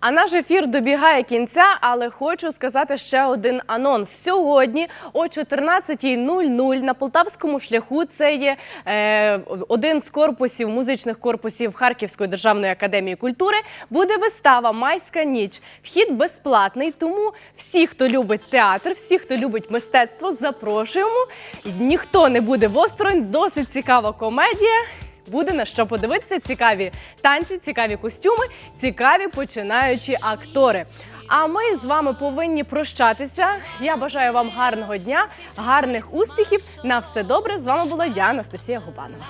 А наш ефір добігає кінця, але хочу сказати ще один анонс. Сьогодні о 14.00 на полтавському шляху це є е, один з корпусів музичних корпусів Харківської державної академії культури. Буде вистава Майська ніч. Вхід безплатний, тому всі, хто любить театр, всі, хто любить мистецтво, запрошуємо. Ніхто не буде восторонь. Досить цікава комедія. Буде на що подивитися, цікаві танці, цікаві костюми, цікаві починаючі актори. А ми з вами повинні прощатися. Я бажаю вам гарного дня, гарних успіхів. На все добре. З вами була я, Анастасія Губанова.